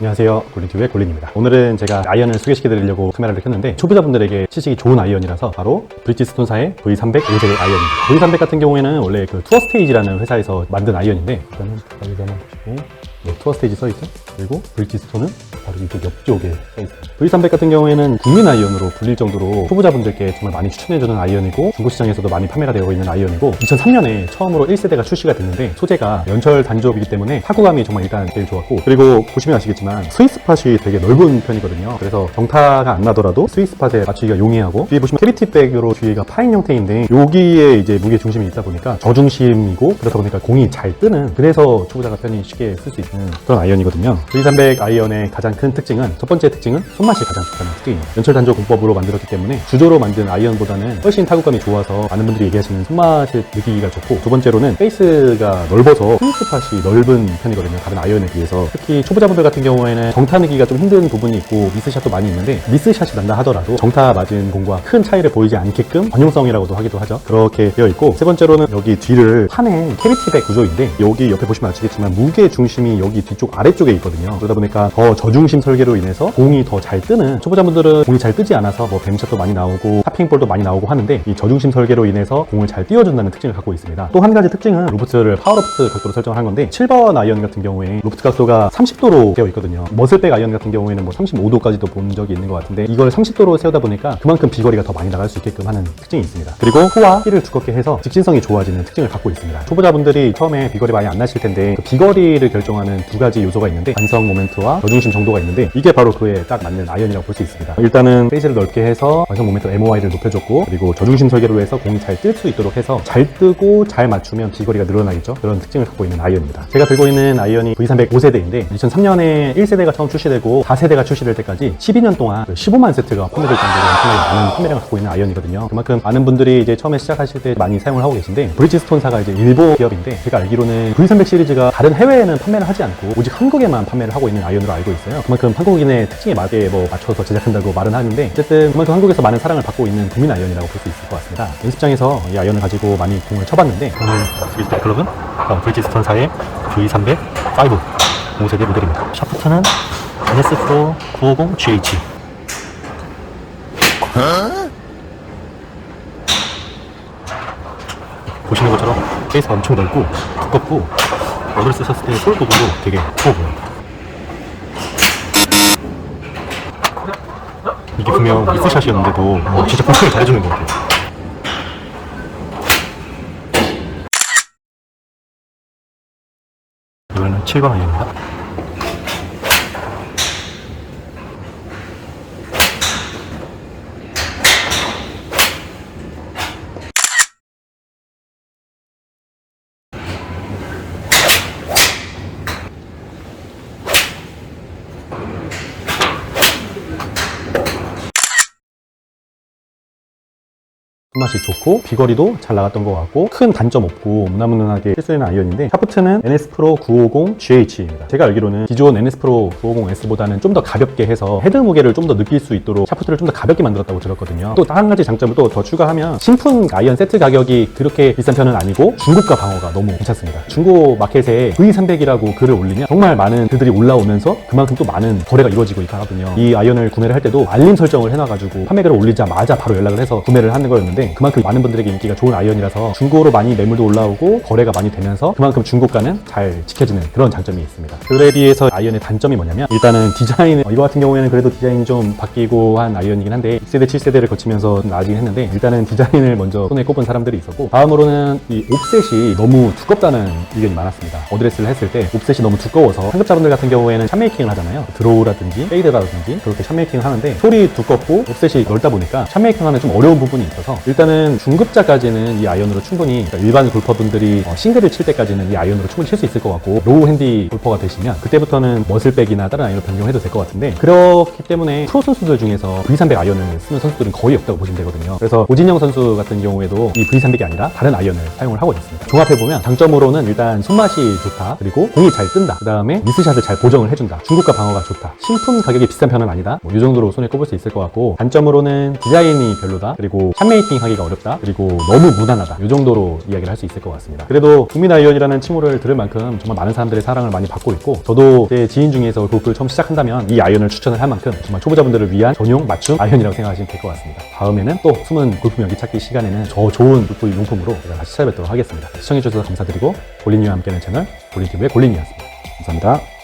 안녕하세요. 골린튜브의 골린입니다. 오늘은 제가 아이언을 소개시켜 드리려고 카메라를 켰는데 초보자분들에게 치시기 좋은 아이언이라서 바로 브리지스톤사의 V300 5세대 아이언입니다. V300 같은 경우에는 원래 그 투어 스테이지라는 회사에서 만든 아이언인데 일단은 여기다 보시고. 네, 투어 스테이지 써있죠 그리고 브리지스톤은 바로 이쪽 옆쪽에 써있습니다. V300 같은 경우에는 국민 아이언으로 불릴 정도로 초보자분들께 정말 많이 추천해주는 아이언이고 중고시장에서도 많이 판매가 되고 있는 아이언이고 2003년에 처음으로 1세대가 출시가 됐는데 소재가 연철 단조업이기 때문에 타구감이 정말 일단 제일 좋았고 그리고 보시면 아시겠지만 스위스 팟이 되게 넓은 편이거든요. 그래서 정타가 안 나더라도 스위스 팟에 맞추기가 용이하고 뒤에 보시면 캐리티백으로 뒤에가 파인 형태인데 여기에 이제 무게 중심이 있다 보니까 저중심이고 그러다 보니까 공이 잘 뜨는 그래서 초보자가 편히 쉽게 쓸 수 있는 그런 아이언이거든요 V300 아이언의 가장 큰 특징은 첫 번째 특징은 손맛이 가장 좋다는 특징이에요. 연철 단조 공법으로 만들었기 때문에 주조로 만든 아이언보다는 훨씬 타구감이 좋아서 많은 분들이 얘기하시는 손맛을 느끼기가 좋고 두 번째로는 페이스가 넓어서 스위스 팟이 넓은 편이거든요 다른 아이언에 비해서. 특히 초보자분들 같은 경우에는 정타 느기가 좀 힘든 부분이 있고 미스샷도 많이 있는데 미스샷이 난다 하더라도 정타 맞은 공과 큰 차이를 보이지 않게끔 전용성이라고도 하기도 하죠. 그렇게 되어 있고 세 번째로는 여기 뒤를 파낸 캐리티백 구조인데 여기 옆에 보시면 아시겠지만 무게 중심이 여기 뒤쪽 아래쪽에 있거든요 그러다 보니까 더 저중심 설계로 인해서 공이 더 잘 뜨는 초보자분들은 공이 잘 뜨지 않아서 뭐 뱀샷도 많이 나오고 탑핑볼도 많이 나오고 하는데 이 저중심 설계로 인해서 공을 잘 띄워준다는 특징을 갖고 있습니다. 또 한 가지 특징은 로프트를 파워로프트 각도로 설정을 한 건데 7번 아이언 같은 경우에 로프트 각도가 30도로 되어 있거든요. 머슬백 아이언 같은 경우에는 뭐 35도까지도 본 적이 있는 것 같은데 이걸 30도로 세우다 보니까 그만큼 비거리가 더 많이 나갈 수 있게끔 하는 특징이 있습니다. 그리고 후와 힐을 두껍게 해서 직진성이 좋아지는 특징을 갖고 있습니다. 초보자분들이 처음에 비거리 많이 안 나실 텐데 그 비거리를 결정하는 두 가지 요소가 있는데 완성 모멘트와 저중심 정도가 있는데 이게 바로 그에 딱 맞는 아이언이라고 볼 수 있습니다. 일단은 페이스를 넓게 해서 완성 모멘트 MOI를 높여줬고 그리고 저중심 설계로 해서 공이 잘 뜰 수 있도록 해서 잘 뜨고 잘 맞추면 비거리가 늘어나겠죠? 그런 특징을 갖고 있는 아이언입니다. 제가 들고 있는 아이언이 V300 5세대인데 2003년에 1세대가 처음 출시되고 4세대가 출시될 때까지 12년 동안 15만 세트가 판매될 정도로 엄청나게 많은 판매량을 갖고 있는 아이언이거든요. 그만큼 많은 분들이 이제 처음에 시작하실 때 많이 사용을 하고 계신데 브리지스톤사가 이제 일본 기업인데 제가 알기로는 V300 시리즈가 다른 해외에는 판매를 하지 않고 오직 한국에만 판매를 하고 있는 아이언으로 알고 있어요. 그만큼 한국인의 특징에 맞게 뭐 맞춰서 제작한다고 말은 하는데 어쨌든 그만큼 한국에서 많은 사랑을 받고 있는 국민 아이언이라고 볼 수 있을 것 같습니다. 연습장에서 이 아이언을 가지고 많이 공을 쳐봤는데 오늘 때 클럽은 어, 브리지스톤사의 V300 5 5세대 모델입니다. 샤프트는 NS 프로 950 GH 보시는 것처럼 케이스가 엄청 넓고 두껍고 얻을 쓰셨을 때 솔 부분도 되게 커 보여요 이게 분명 미스샷이었는데도 어, 진짜 컨트롤 잘해주는 것 같아요. 이번에는 7번 아이언입니다 손맛이 좋고 비거리도 잘 나갔던 것 같고 큰 단점 없고 무난무난하게 있는 아이언인데 샤프트는 NS 프로 950 GH입니다. 제가 알기로는 기존 NS 프로 950S보다는 좀 더 가볍게 해서 헤드 무게를 좀 더 느낄 수 있도록 샤프트를 좀 더 가볍게 만들었다고 들었거든요. 또 한 가지 장점을 또 더 추가하면 신품 아이언 세트 가격이 그렇게 비싼 편은 아니고 중고가 방어가 너무 괜찮습니다. 중고 마켓에 V300이라고 글을 올리면 정말 많은 글들이 올라오면서 그만큼 또 많은 거래가 이루어지고 있거든요. 이 아이언을 구매를 할 때도 알림 설정을 해놔가지고 판매글을 올리자마자 바로 연락을 해서 구매를 하는 거였는데 그만큼 많은 분들에게 인기가 좋은 아이언이라서 중고로 많이 매물도 올라오고 거래가 많이 되면서 그만큼 중고가는 잘 지켜지는 그런 장점이 있습니다. 그에 비해서 아이언의 단점이 뭐냐면 일단은 디자인 어, 이거 같은 경우에는 그래도 디자인이 좀 바뀌고 한 아이언이긴 한데 6세대 7세대를 거치면서 좀 나아지긴 했는데 일단은 디자인을 먼저 손에 꼽은 사람들이 있었고 다음으로는 이 옵셋이 너무 두껍다는 의견이 많았습니다. 어드레스를 했을 때 옵셋이 너무 두꺼워서 상급자분들 같은 경우에는 샵메이킹을 하잖아요. 드로우라든지 페이드라든지 그렇게 샵메이킹을 하는데 솔이 두껍고 옵셋이 넓다 보니까 샵메이킹 하는 좀 어려운 부분이 있어서 일단은 중급자까지는 이 아이언으로 충분히 그러니까 일반 골퍼분들이 어, 싱글을 칠 때까지는 이 아이언으로 충분히 칠 수 있을 것 같고 로우 핸디 골퍼가 되시면 그때부터는 머슬백이나 다른 아이언을 변경해도 될 것 같은데 그렇기 때문에 프로 선수들 중에서 V300 아이언을 쓰는 선수들은 거의 없다고 보시면 되거든요. 그래서 오진영 선수 같은 경우에도 이 V300이 아니라 다른 아이언을 사용을 하고 있습니다. 종합해보면 장점으로는 일단 손맛이 좋다. 그리고 공이 잘 뜬다. 그 다음에 미스샷을 잘 보정을 해준다. 중국가 방어가 좋다. 신품 가격이 비싼 편은 아니다. 뭐 이 정도로 손에 꼽을 수 있을 것 같고 단점으로는 디자인이 별로다. 그리고 샵메이 킹 스윙하기가 어렵다. 그리고 너무 무난하다. 이 정도로 이야기를 할 수 있을 것 같습니다. 그래도 국민 아이언이라는 칭호를 들을 만큼 정말 많은 사람들의 사랑을 많이 받고 있고 저도 제 지인 중에서 골프를 처음 시작한다면 이 아이언을 추천을 할 만큼 정말 초보자분들을 위한 전용 맞춤 아이언이라고 생각하시면 될 것 같습니다. 다음에는 또 숨은 골프 명기 찾기 시간에는 저 좋은 골프 용품으로 제가 다시 찾아뵙도록 하겠습니다. 시청해주셔서 감사드리고 볼린이와 함께하는 채널 볼린TV의 볼린이었습니다. 감사합니다.